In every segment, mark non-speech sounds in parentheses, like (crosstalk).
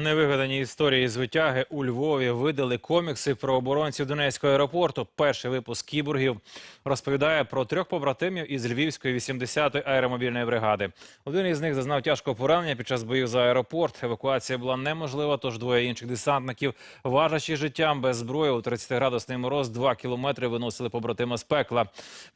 Невигадані історії з витяги у Львові видали комікси про оборонців Донецького аеропорту. Перший випуск кіборгів розповідає про трьох побратимів із Львівської 80-ї аеромобільної бригади. Один із них зазнав тяжкого поранення під час боїв за аеропорт. Евакуація була неможлива, тож двоє інших десантників, важачи життям без зброї у 30-градусний мороз, два кілометри виносили побратима з пекла.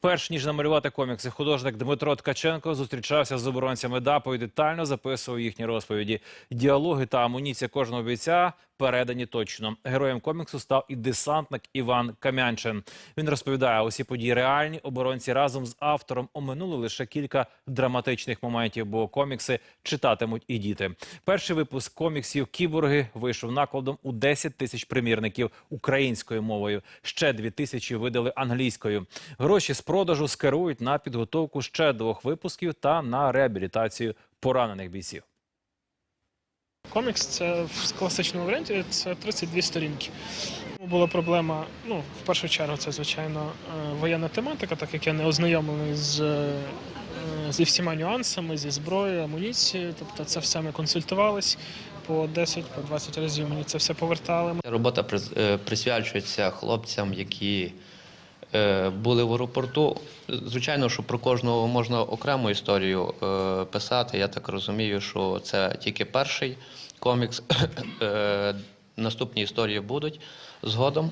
Перш ніж намалювати комікси, художник Дмитро Ткаченко зустрічався з оборонцями ДАПу і детально записував їхні розповіді. Діалоги та амуніція кожного бійця передані точно. Героєм коміксу став і десантник Іван Кам'янчин. Він розповідає, усі події реальні. Оборонці разом з автором оминули лише кілька драматичних моментів, бо комікси читатимуть і діти. Перший випуск коміксів Кіборги вийшов накладом у 10 тисяч примірників українською мовою. Ще 2 тисячі видали англійською. Гроші з продажу скерують на підготовку ще двох випусків та на реабілітацію поранених бійців. Комікс це в класичному варіанті це 32 сторінки. Була проблема, ну, в першу чергу, це, звичайно, е, воєнна тематика, так як я не ознайомлений з, е, зі всіма нюансами, зі зброєю, амуніцією. Тобто це все ми консультувались по 10, по 20 разів мені це все повертали. Робота е, присвячується хлопцям, які були в аеропорту. Звичайно, що про кожного можна окрему історію е, писати. Я так розумію, що це тільки перший комікс. (coughs) Е, Наступні історії будуть згодом.